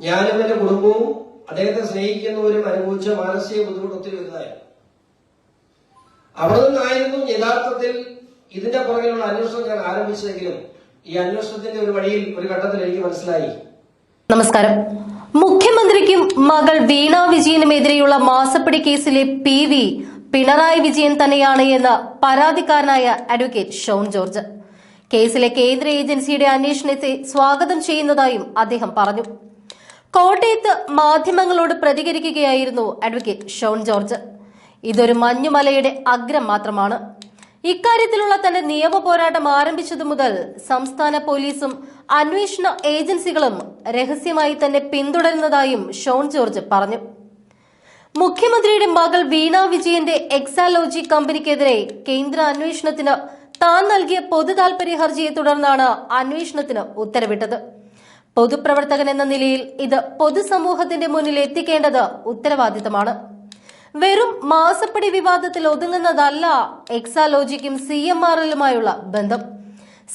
ഞാനും എന്റെ കുടുംബവും അദ്ദേഹത്തെ സ്നേഹിക്കുന്നവരും അനുഭവിച്ച മാനസിക ബുദ്ധിമുട്ട് ഒത്തിരി വലുതായിരുന്നു അവിടെ നിന്നായിരുന്നു യഥാർത്ഥത്തിൽ ഇതിന്റെ പുറകിലുള്ള അന്വേഷണം ഞാൻ ആരംഭിച്ചതെങ്കിലും ഈ അന്വേഷണത്തിന്റെ ഒരു വഴിയിൽ ഒരു ഘട്ടത്തിൽ എനിക്ക് മനസ്സിലായി. നമസ്കാരം. മുഖ്യമന്ത്രിക്കും മകൾ വീണ വിജയനുമെതിരെയുള്ള മാസപ്പടി കേസിലെ പി വി പിണറായി വിജയൻ തന്നെയാണ് എന്ന് പരാതിക്കാരനായ അഡ്വക്കേറ്റ് ഷോൺ ജോർജ്. കേസിലെ കേന്ദ്ര ഏജൻസിയുടെ അന്വേഷണത്തെ സ്വാഗതം ചെയ്യുന്നതായും അദ്ദേഹം പറഞ്ഞു. കോട്ടയത്ത് മാധ്യമങ്ങളോട് പ്രതികരിക്കുകയായിരുന്നു അഡ്വക്കേറ്റ് ഷോൺ ജോർജ്. ഇതൊരു മഞ്ഞുമലയുടെ അഗ്രം മാത്രമാണ്. ഇക്കാര്യത്തിലുള്ള തന്റെ നിയമ പോരാട്ടം ആരംഭിച്ചതു മുതൽ സംസ്ഥാന പോലീസും അന്വേഷണ ഏജൻസികളും രഹസ്യമായി തന്നെ പിന്തുടരുന്നതായും ഷോൺ ജോർജ് പറഞ്ഞു. മുഖ്യമന്ത്രിയുടെ മകൾ വീണ വിജയന്റെ എക്സാലോജി കമ്പനിക്കെതിരെ കേന്ദ്ര അന്വേഷണത്തിന് താൻ നൽകിയ പൊതു ഹർജിയെ തുടർന്നാണ് അന്വേഷണത്തിന് ഉത്തരവിട്ടത്. പൊതുപ്രവർത്തകൻ എന്ന നിലയിൽ ഇത് പൊതുസമൂഹത്തിന്റെ മുന്നിൽ എത്തിക്കേണ്ടത് ഉത്തരവാദിത്തമാണ്. വെറും മാസപ്പടി വിവാദത്തിൽ ഒതുങ്ങുന്നതല്ല എക്സാലോജിക്കും സി എം ആർ എല്ലുമായുള്ള ബന്ധം.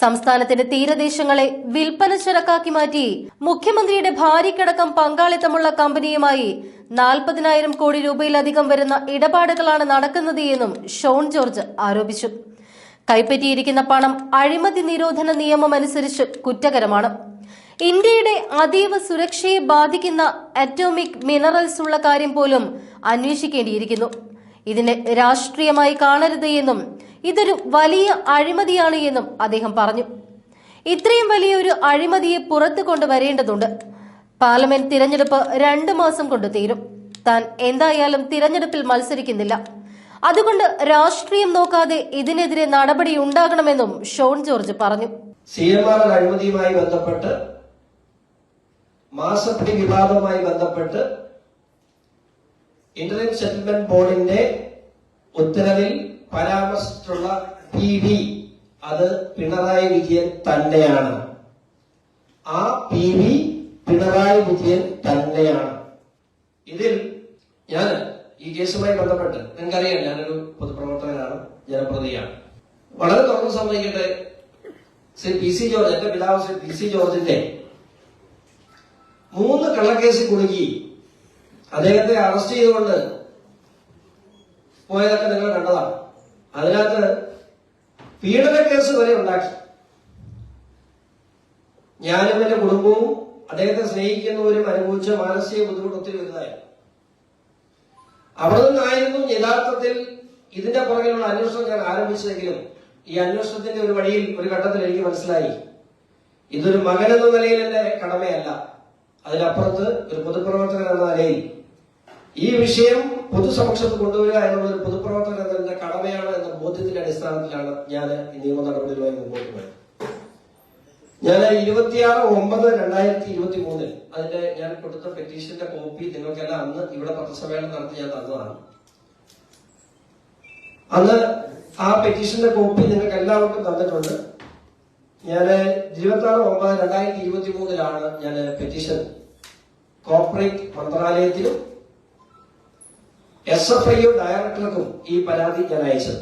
സംസ്ഥാനത്തിന്റെ തീരദേശങ്ങളെ വിൽപ്പന ചരക്കാക്കി മാറ്റി മുഖ്യമന്ത്രിയുടെ ഭാര്യയ്ക്കടക്കം പങ്കാളിത്തമുള്ള കമ്പനിയുമായി നാൽപ്പതിനായിരം കോടി രൂപയിലധികം വരുന്ന ഇടപാടുകളാണ് നടക്കുന്നത് എന്നും ഷോൺ ജോർജ് ആരോപിച്ചു. കൈപ്പറ്റിയിരിക്കുന്ന പണം അഴിമതി നിരോധന നിയമം അനുസരിച്ച് കുറ്റകരമാണ്. ഇന്ത്യയുടെ അതീവ സുരക്ഷയെ ബാധിക്കുന്ന അറ്റോമിക് മിനറൽസ് ഉള്ള കാര്യം പോലും അന്വേഷിക്കേണ്ടിയിരിക്കുന്നു. ഇതിനെ രാഷ്ട്രീയമായി കാണരുത് എന്നും ഇതൊരു വലിയ അഴിമതിയാണ് എന്നും അദ്ദേഹം പറഞ്ഞു. ഇത്രയും വലിയൊരു അഴിമതിയെ പുറത്തു കൊണ്ടുവരേണ്ടതുണ്ട്. പാർലമെന്റ് തിരഞ്ഞെടുപ്പ് രണ്ട് മാസം കൊണ്ട് തീരും. താൻ എന്തായാലും തിരഞ്ഞെടുപ്പിൽ മത്സരിക്കുന്നില്ല. അതുകൊണ്ട് രാഷ്ട്രീയം നോക്കാതെ ഇതിനെതിരെ നടപടി ഉണ്ടാകണമെന്നും ഷോൺ ജോർജ് പറഞ്ഞു. സി എം ആർ അഴിമതിയുമായി ബന്ധപ്പെട്ട് മാസപ്പടി വിവാദവുമായി ബന്ധപ്പെട്ട് ഇന്റർനെം സെറ്റിൽമെന്റ് ബോർഡിന്റെ ഉത്തരവിൽ പരാമർശിച്ചിട്ടുള്ള പി വി അത് പിണറായി വിജയൻ തന്നെയാണ്. ആ പി വി പിണറായി വിജയൻ തന്നെയാണ്. ഇതിൽ ഞാൻ ഈ കേസുമായി ബന്ധപ്പെട്ട് നിങ്ങൾക്കറിയാം ഞാനൊരു പൊതുപ്രവർത്തകനാണ് ജനപ്രതിയാണ് വളരെ തുറന്ന് സമ്മതിക്കട്ടെ ശ്രീ പി സി ജോർജ് എന്റെ പിതാവ് ശ്രീ പി സി ജോർജിന്റെ മൂന്ന് കള്ളക്കേസിൽ കുടുങ്ങി. അദ്ദേഹത്തെ അറസ്റ്റ് ചെയ്തുകൊണ്ട് പോയതൊക്കെ നിങ്ങൾ കണ്ടതാണ്. അതിനകത്ത് പീഡന കേസ് വരെ ഉണ്ടാക്കി. ഞാനും എന്റെ കുടുംബവും അദ്ദേഹത്തെ സ്നേഹിക്കുന്നവരും അനുഭവിച്ച മാനസിക ബുദ്ധിമുട്ട് ഒത്തിരി വലുതായിരുന്നു അവിടെ നിന്നായിരുന്നു യഥാർത്ഥത്തിൽ ഇതിന്റെ പുറകിലുള്ള അന്വേഷണം ഞാൻ ആരംഭിച്ചതെങ്കിലും ഈ അന്വേഷണത്തിന്റെ ഒരു വഴിയിൽ ഒരു ഘട്ടത്തിൽ എനിക്ക് മനസ്സിലായി. ഇതൊരു മകൻ എന്ന നിലയിൽ എന്റെ കടമയല്ല. അതിനപ്പുറത്ത് ഒരു പൊതുപ്രവർത്തകൻ എന്ന നിലയിൽ ഈ വിഷയം പൊതുസമക്ഷത്ത് കൊണ്ടുവരിക എന്നുള്ള ഒരു പൊതുപ്രവർത്തകൻ എന്നതിന്റെ കടമയാണ് എന്ന ബോധ്യത്തിന്റെ അടിസ്ഥാനത്തിലാണ് ഞാൻ ഈ നിയമ നടപടികളുമായി മുമ്പോട്ട് പോയത്. ഞാൻ ഇരുപത്തിയാറ് ഒമ്പത് രണ്ടായിരത്തി ഇരുപത്തി മൂന്നിൽ അതിന്റെ ഞാൻ കൊടുത്ത പെറ്റീഷന്റെ കോപ്പി നിങ്ങൾക്കെല്ലാം അന്ന് ഇവിടെ പത്രസമ്മേളനം നടത്തി ഞാൻ തന്നതാണ്. അന്ന് ആ പെറ്റീഷന്റെ കോപ്പി നിങ്ങൾക്ക് എല്ലാവർക്കും തന്നിട്ടുണ്ട്. ഞാൻ ആറ് ഒമ്പത് രണ്ടായിരത്തി ഇരുപത്തി മൂന്നിലാണ് ഞാൻ പെറ്റീഷൻ കോർപ്പറേറ്റ് മന്ത്രാലയത്തിലും എസ് എഫ് ഐ ഡയറക്ടർക്കും ഈ പരാതി ഞാൻ അയച്ചത്.